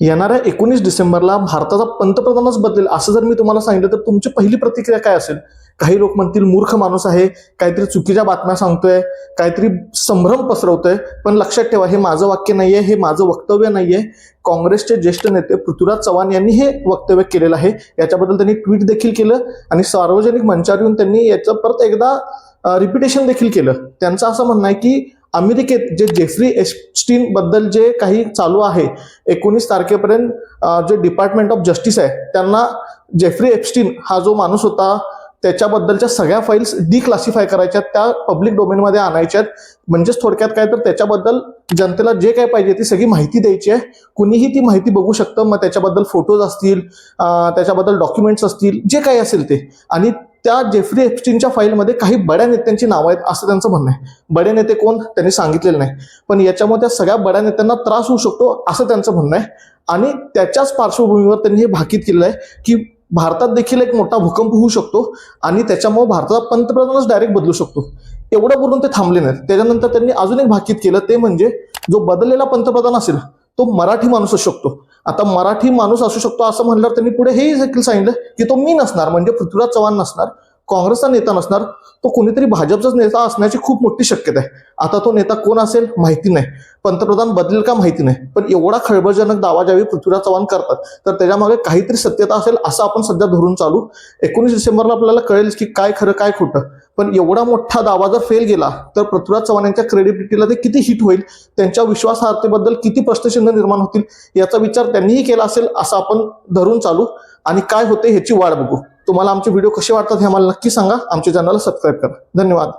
येणाऱ्या एकोणीस डिसेंबरला भारताचा पंतप्रधानच बदलेल असं जर मी तुम्हाला सांगितलं तर तुमची पहिली प्रतिक्रिया काय असेल? काही लोक म्हणतील मूर्ख माणूस आहे काहीतरी चुकीच्या बातम्या सांगतोय काहीतरी संभ्रम पसरवतोय पण लक्षात ठेवा हे माझं वाक्य नाहीये हे माझं वक्तव्य नाहीये. काँग्रेसचे ज्येष्ठ नेते पृथ्वीराज चव्हाण यांनी हे वक्तव्य केलेलं आहे. याच्याबद्दल त्यांनी ट्विट देखील केलं आणि सार्वजनिक मंचावर येऊन त्यांनी याचं परत एकदा रिपिटेशन देखील केलं. त्यांचं असं म्हणणं आहे की अमेरिकेत जे जेफ्री एस्टीन बद्दल जे काही चालू आहे एकोणीस तारखेपर्यंत जे डिपार्टमेंट ऑफ जस्टिस आहे त्यांना जेफ्री एप्स्टीन हा जो माणूस होता त्याच्याबद्दलच्या सगळ्या फाईल्स डिक्लासिफाय करायच्यात त्या पब्लिक डोमेनमध्ये आणायच्यात म्हणजेच थोडक्यात काय तर त्याच्याबद्दल जनतेला जे काय पाहिजे ती सगळी माहिती द्यायची आहे. कुणीही ती माहिती बघू शकतं मग त्याच्याबद्दल फोटोज असतील त्याच्याबद्दल डॉक्युमेंट्स असतील जे काही असेल ते. आणि त्या जेफ्री एप्स्टीनच्या फाईलमध्ये काही बड्या नेत्यांची नावं आहेत असं त्यांचं म्हणणं आहे. बडे नेते कोण? त्यांनी सांगितलेलं नाही. पण याच्यामुळे त्या सगळ्या बड्या नेत्यांना त्रास होऊ शकतो असं त्यांचं म्हणणं आहे. आणि त्याच्याच पार्श्वभूमीवर त्यांनी हे भाकीत केलेलं आहे की भारतात देखील एक मोठा भूकंप होऊ शकतो आणि त्याच्यामुळे भारताचा पंतप्रधानच डायरेक्ट बदलू शकतो. एवढं बोलून ते थांबले नाहीत. त्याच्यानंतर त्यांनी अजून एक भाकीत केलं ते म्हणजे जो बदललेला पंतप्रधान असेल तो मराठी माणूस असू शकतो. आता मराठी माणूस असू शकतो असं म्हणल्यावर त्यांनी पुढे हेही देखील सांगितलं की तो मी नसणार म्हणजे पृथ्वीराज चव्हाण नसणार. काँग्रेसचा नेता नसणार तो कोणीतरी भाजपचाच नेता असण्याची खूप मोठी शक्यता आहे. आता तो नेता कोण असेल माहिती नाही. पंतप्रधान बदलेल का माहिती नाही. पण एवढा खळबळजनक दावा ज्यावेळी पृथ्वीराज चव्हाण करतात तर त्याच्यामागे काहीतरी सत्यता असेल असं आपण सध्या धरून चालू. एकोणीस डिसेंबरला आपल्याला कळेल की काय खरं काय खोटं. पण एवढा मोठा दावा जर फेल गेला तर पृथ्वीराज चव्हाण यांच्या क्रेडिबिलिटीला ते किती हिट होईल? त्यांच्या विश्वासार्हतेबद्दल किती प्रश्नचिन्ह निर्माण होतील? याचा विचार त्यांनीही केला असेल असं आपण धरून चालू. आणि काय होते ह्याची वाट बघू. तुम्हाला आमचे व्हिडिओ कसे वाटतात हे आम्हाला नक्की सांगा. आमच्या चॅनलला सबस्क्राईब करा. धन्यवाद.